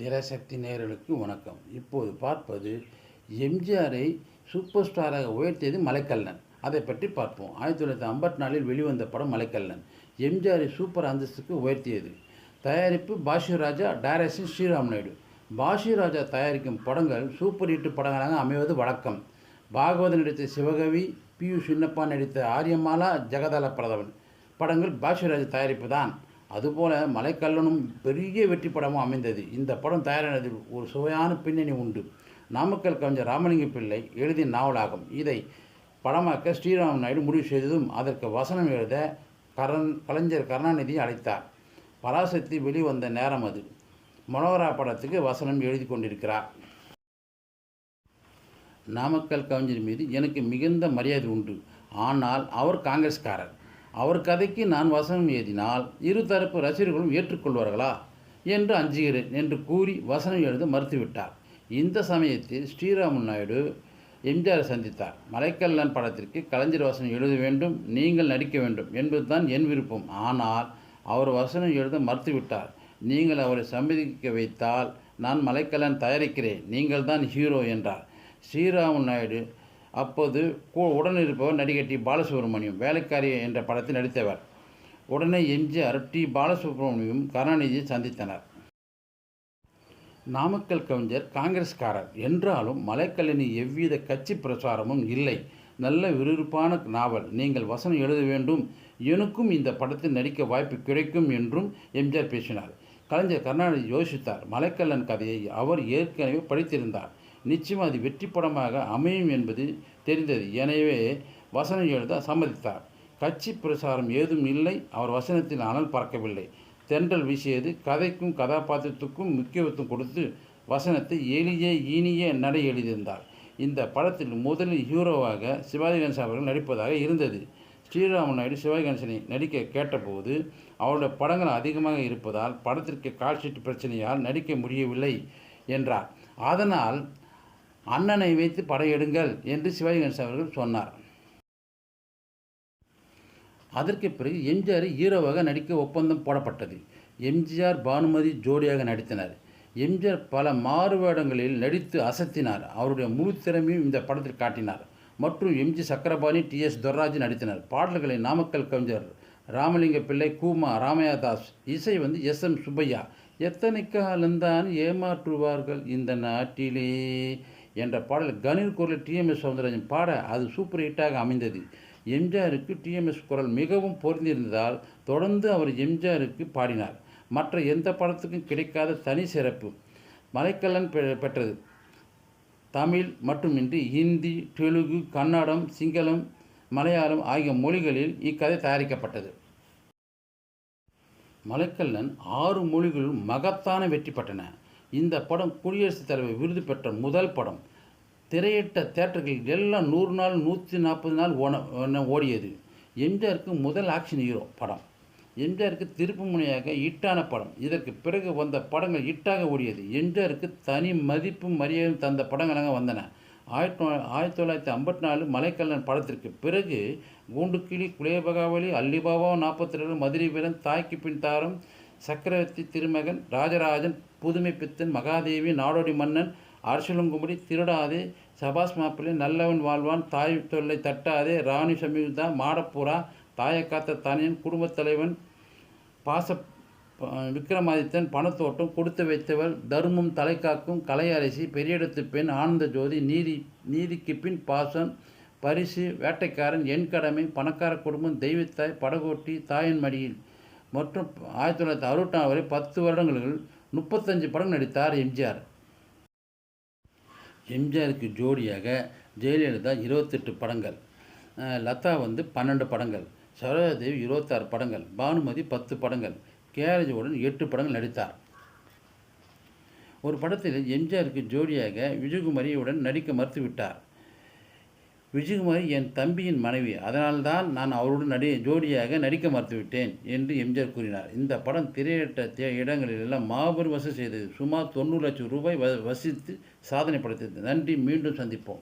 திரசக்தி நேயர்களுக்கு வணக்கம். இப்போது பார்ப்பது எம்ஜிஆரை சூப்பர் ஸ்டாராக உயர்த்தியது மலைக்கல்லன். அதை பற்றி பார்ப்போம். ஆயிரத்தி தொள்ளாயிரத்தி ஐம்பத்தி நாலில் வெளிவந்த படம் மலைக்கல்லன். எம்ஜிஆரை சூப்பர் அந்தஸ்துக்கு உயர்த்தியது. தயாரிப்பு பாஷி ராஜா டைரக்ஷன் ஸ்ரீராம் நாயுடு. பாஷிராஜா தயாரிக்கும் படங்கள் சூப்பர் ஹிட் படங்களாக அமைவது வழக்கம். பாகவதன் நடித்த சிவகவி பியூ சின்னப்பா நடித்த ஆரியமாலா ஜெகதால பிரதவன். படங்கள் பாஷிராஜ் தயாரிப்பு தான். அதுபோல் மலைக்கல்லனும் பெரிய வெற்றி படமும் அமைந்தது. இந்த படம் தயாரானதில் ஒரு சுவையான பின்னணி உண்டு. நாமக்கல் கவிஞர் ராமலிங்க பிள்ளை எழுதிய நாவலாகும். இதை படமாக்க ஸ்ரீராம் நாயுடு முடிவு செய்ததும் அதற்கு வசனம் எழுத கரண் கலைஞர் கருணாநிதி அழைத்தார். பராசக்தி வெளிவந்த நேரம் அது. மனோகரா படத்துக்கு வசனம் எழுதி கொண்டிருக்கிறார். நாமக்கல் கவிஞர் மீது எனக்கு மிகுந்த மரியாதை உண்டு. ஆனால் அவர் காங்கிரஸ்காரர். அவர் கதைக்கு நான் வசனம் எழுதினால் இருதரப்பு ரசிகர்களும் ஏற்றுக்கொள்வார்களா என்று அஞ்சுகிறேன் என்று கூறி வசனம் எழுத மறுத்துவிட்டார். இந்த சமயத்தில் ஸ்ரீராமன் நாயுடு எம்ஜிஆர் சந்தித்தார். மலைக்கல்லன் படத்திற்கு கலைஞர் வசனம் எழுத வேண்டும் நீங்கள் நடிக்க வேண்டும் என்பதுதான் என் விருப்பம். ஆனால் அவர் வசனம் எழுத மறுத்துவிட்டார். நீங்கள் அவரை சம்மதிக்க வைத்தால் நான் மலைக்கல்லன் தயாரிக்கிறேன் நீங்கள் தான் ஹீரோ என்றார். ஸ்ரீராமன் நாயுடு அப்போது உடன் இருப்பவர் நடிகர் டி. பாலசுப்ரமணியம் வேலைக்காரி என்ற படத்தில் நடித்தவர். உடனே எம்ஜிஆர் டி. பாலசுப்ரமணியம் கருணாநிதியை சந்தித்தனர். நாமக்கல் கவிஞர் காங்கிரஸ்காரர். என்றாலும் மலைக்கல்லணி எவ்வித கட்சி பிரச்சாரமும் இல்லை. நல்ல விறுவிறுப்பான நாவல். நீங்கள் வசனம் எழுத வேண்டும். எனக்கும் இந்த படத்தில் நடிக்க வாய்ப்பு கிடைக்கும் என்றும் எம்ஜிஆர் பேசினார். கலைஞர் கருணாநிதி யோசித்தார். மலைக்கல்லன் கதையை அவர் ஏற்கனவே படித்திருந்தார். நிச்சயம் அது வெற்றி படமாக அமையும் என்பது தெரிந்தது. எனவே வசனம் எழுத சம்மதித்தார். கட்சி பிரசாரம் ஏதும் இல்லை. அவர் வசனத்தில் அனல் பறக்கவில்லை. தென்றல் வீசியது கதைக்கும் கதாபாத்திரத்துக்கும் முக்கியத்துவம் கொடுத்து வசனத்தை எளிய இனிய நடை எழுதியிருந்தார். இந்த படத்தில் முதலில் ஹீரோவாக சிவாஜி கணேசன் அவர்கள் நடிப்பதாக இருந்தது. ஸ்ரீராம நாயுடு சிவாஜி கணேசனை நடிக்க கேட்டபோது அவருடைய படங்கள் அதிகமாக இருப்பதால் படத்திற்கு கால்ஷீட் பிரச்சனையால் நடிக்க முடியவில்லை என்றார். அதனால் அண்ணனை வைத்து படையெடுங்கள் என்று சிவாஜி கணேசன் அவர்கள் சொன்னார். அதற்கு பிறகு எம்ஜிஆர் ஹீரோவாக நடிக்க ஒப்பந்தம் போடப்பட்டது. எம்ஜிஆர் பானுமதி ஜோடியாக நடித்தனர். எம்ஜிஆர் பல மாறுவேடங்களில் நடித்து அசத்தினார். அவருடைய முழு திறமையும் இந்த படத்தில் காட்டினார். மற்றும் MG Chakrapani T S Durraj நடித்தனர். பாடல்களை நாமக்கல் கவிஞர் ராமலிங்க பிள்ளை கூமா ராமையா தாஸ் இசை வந்து எஸ் எம் சுப்பையா எத்தனை காலந்தான் ஏமாற்றுவார்கள் இந்த நாட்டிலே? என்ற பாடல் கணீர் குரல் டிஎம்எஸ் சவுந்தரராஜன் பாட அது சூப்பர் ஹிட்டாக அமைந்தது. எம்ஜிஆருக்கு டிஎம்எஸ் குரல் மிகவும் பொருந்திருந்ததால் தொடர்ந்து அவர் எம்ஜிஆருக்கு பாடினார். மற்ற எந்த படத்துக்கும் கிடைக்காத தனி சிறப்பு. மலைக்கல்லன் பெ- பெற்றது. தமிழ் மட்டுமின்றி ஹிந்தி தெலுங்கு கன்னடம் சிங்களம் மலையாளம் ஆகிய மொழிகளில் இக்கதை தயாரிக்கப்பட்டது. மலைக்கல்லன் ஆறு மொழிகளும் மகத்தான வெற்றி பெற்றன. இந்த படம் குடியரசுத் தலைவர் விருது பெற்ற முதல் படம். திரையிட்ட தேட்டர்களில் எல்லாம் நூறு நாள் நூற்றி நாற்பது நாள் ஓன ஓடியது. எம்ஜிஆருக்கு முதல் ஆக்ஷன் ஹீரோ படம். எம்ஜிஆருக்கு திருப்பு முனையாக ஹிட்டான படம். இதற்கு பிறகு வந்த படங்கள் ஹிட்டாக ஓடியது. எம்ஜிஆருக்கு தனி மதிப்பும் மரியாதையும் தந்த படங்களாக வந்தன. ஆயிரத்தி ஆயிரத்தி தொள்ளாயிரத்தி ஐம்பத்தி நாலு மலைக்கல்லன் படத்திற்கு பிறகு கூண்டுக்கிளி குலேபகாவலி அல்லிபாபா நாற்பத்தி ரெண்டு மதுரை வீரன் தாய்க்கு பின் தாரம் சக்கரவர்த்தி திருமகன் ராஜராஜன் புதுமை பித்தன் மகாதேவி நாடோடி மன்னன் அரசலுங்கும்படி திருடாதே சபாஸ் மாப்பிள்ளை நல்லவன் வாழ்வான் தாய் தொல்லை தட்டாதே ராணி சமீதா மாடப்புறா காத்த தனியன் குடும்பத் தலைவன் பாச விக்ரமாதித்தன் பணத்தோட்டம் கொடுத்து வைத்தவள் தர்மம் தலைக்காக்கும் கலையரசி பெரியடத்து பெண் ஆனந்த ஜோதி நீதி நீதிக்கு பின் பாசம் பரிசு வேட்டைக்காரன் என் கடமை பணக்கார குடும்பம் தெய்வத்தாய் படகோட்டி தாயின் மடியில். மற்றும் ஆயிரத்தி தொள்ளாயிரத்தி அறுபத்தாறு வரை பத்து வருடங்களில் முப்பத்தஞ்சு படம் நடித்தார் எம்ஜிஆர். எம்ஜிஆருக்கு ஜோடியாக ஜெயலலிதா இருபத்தெட்டு படங்கள். லதா வந்து பன்னெண்டு படங்கள். சரோஜாதேவி இருபத்தாறு படங்கள். பானுமதி பத்து படங்கள். கேஆர்ஜியுடன் எட்டு படங்கள் நடித்தார். ஒரு படத்தில் எம்ஜிஆருக்கு ஜோடியாக விஜயகுமாரியுடன் நடிக்க மறுத்துவிட்டார். விஜயகுமாரி என் தம்பியின் மனைவி. அதனால்தான் நான் அவருடன் நடி ஜோடியாக நடிக்க மறுத்துவிட்டேன் என்று எம்ஜிஆர் கூறினார். இந்த படம் திரையிட்ட தே- இடங்களிலெல்லாம் மாபெரும் வசூல் செய்தது. சுமார் தொண்ணூறு லட்சம் ரூபாய் வ வசித்து சாதனை படைத்தது நன்றி. மீண்டும் சந்திப்போம்.